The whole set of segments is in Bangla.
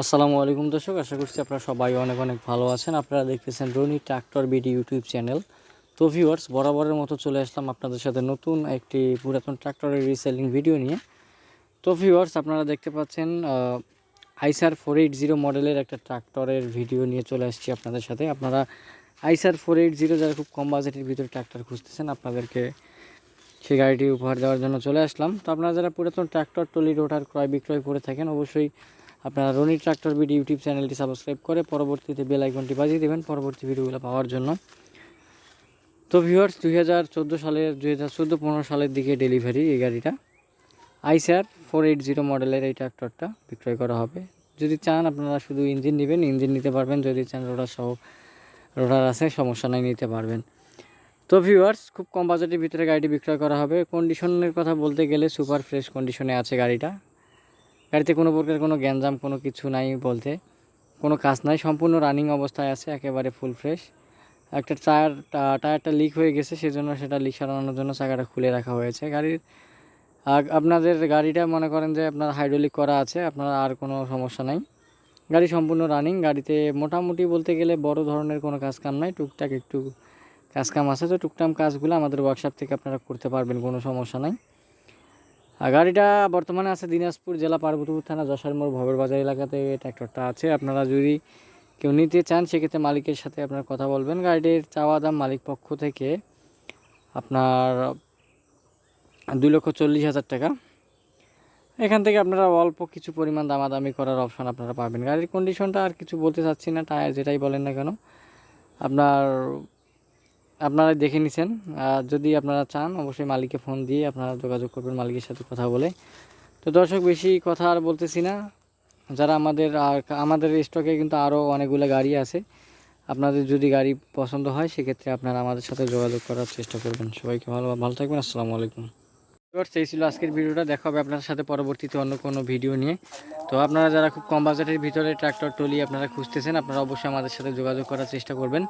আসসালামু আলাইকুম দর্শক, আশা করছি আপনারা সবাই অনেক অনেক ভালো আছেন। আপনারা দেখতেছেন Rony tractor BD YouTube channel. তো ভিউয়ার্স বরাবরের মতো চলে আসলাম আপনাদের সাথে নতুন একটি পুরাতন ট্রাক্টরের রিসেলিং ভিডিও নিয়ে। তো ভিউয়ার্স আপনারা দেখতে পাচ্ছেন আইসার ফোর এইট জিরো মডেলের একটা ট্রাক্টরের ভিডিও নিয়ে চলে আসছি আপনাদের সাথে। আপনারা আইসার ফোর এইট জিরো যারা খুব কম বাজেটের ভিতরে ট্রাক্টর খুঁজতেছেন, আপনাদেরকে সেই গাড়িটি উপহার দেওয়ার জন্য চলে আসলাম। তো আপনারা যারা পুরাতন ট্রাক্টর টলি রোটার ক্রয় বিক্রয় করে থাকেন, অবশ্যই আপনারা রনি ট্রাক্টর বিডি ইউটিউব চ্যানেলটি সাবস্ক্রাইব করে পরবর্তীতে বেল আইকনটি বাজিয়ে দেবেন পরবর্তী ভিডিওগুলো পাওয়ার জন্য। তো ভিউয়ার্স দুই হাজার চোদ্দ সালের, দুই হাজার চোদ্দ, পনেরো সালের দিকে ডেলিভারি এই গাড়িটা। আইসার ফোর এইট জিরো মডেলের এই ট্রাক্টরটা বিক্রয় করা হবে। যদি চান, আপনারা শুধু ইঞ্জিন নেবেন ইঞ্জিন নিতে পারবেন। যদি চান রোডার সহ রোডার আছে, সমস্যা নাই, নিতে পারবেন। তো ভিউয়ার্স খুব কম বাজেটের ভিতরে গাড়িটি বিক্রয় করা হবে। কন্ডিশনের কথা বলতে গেলে সুপার ফ্রেশ কন্ডিশনে আছে গাড়িটা। গাড়িতে কোনো প্রকার কোনো গ্যাঞ্জাম, কোনো কিছু নাই বলতে। কোনো কাজ নাই, সম্পূর্ণ রানিং অবস্থায় আছে, একেবারে ফুল ফ্রেশ একটা টায়ার টায়ারটা লিক হয়ে গেছে, সেজন্য সেটা লিক সারানোর জন্য চাকাটা খুলে রাখা হয়েছে। গাড়ির আপনাদের গাড়িটা মনে করেন যে আপনার হাইড্রোলিক করা আছে, আপনার আর কোনো সমস্যা নাই। গাড়ি সম্পূর্ণ রানিং গাড়িতে মোটামুটি বলতে গেলে বড় ধরনের কোনো কাজ কাম নাই, টুকটাক একটু কাজ কাম আছে। তো টুকটাক কাজগুলো আমাদের ওয়ার্কশপ থেকে আপনারা করতে পারবেন, কোনো সমস্যা নাই। গাড়িটা বর্তমানে আছে দিনাজপুর জেলা পার্বতীপুর থানা যশোরমোড় ভবের বাজার এলাকাতে ট্র্যাক্টরটা আছে। আপনারা যদি কেউ নিতে চান, সেক্ষেত্রে মালিকের সাথে আপনার কথা বলবেন। গাড়িটির চাওয়া দাম মালিক পক্ষ থেকে আপনার দুই লক্ষ চল্লিশ হাজার টাকা। এখান থেকে আপনারা অল্প কিছু পরিমাণ দামাদামি করার অপশন আপনারা পাবেন। গাড়ির কন্ডিশনটা আর কিছু বলতে চাচ্ছি না টায়ার যেটাই বলেন না কেন। আপনার আপনারা দেখে নিছেন। যদি আপনারা চান, অবশ্যই মালিককে ফোন দিয়ে আপনারা যোগাযোগ করবেন মালিকের সাথে কথা বলে। তো দর্শক, বেশি কথা আর বলতেছি না। যারা আমাদের আর আমাদের স্টকে কিন্তু আরও অনেকগুলো গাড়ি আছে। আপনাদের যদি গাড়ি পছন্দ হয়, সেক্ষেত্রে আপনারা আমাদের সাথে যোগাযোগ করার চেষ্টা করবেন। সবাইকে ভালো ভালো থাকবেন। আসসালামু আলাইকুম। সেই ছিল আজকের ভিডিওটা। দেখা হবে আপনার সাথে পরবর্তীতে অন্য কোনো ভিডিও নিয়ে। তো আপনারা যারা খুব কম বাজেটের ভিতরে ট্রাক্টর টলি আপনারা খুঁজতেছেন, আপনারা অবশ্যই আমাদের সাথে যোগাযোগ করার চেষ্টা করবেন।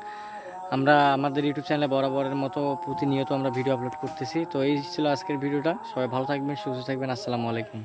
আমরা আমাদের ইউটিউব চ্যানেলে বরাবরের মতো প্রতিনিয়ত আমরা ভিডিও আপলোড করতেছি। তো এই ছিল আজকের ভিডিওটা সবাই ভালো থাকবেন, সুস্থ থাকবেন। আসসালামু আলাইকুম।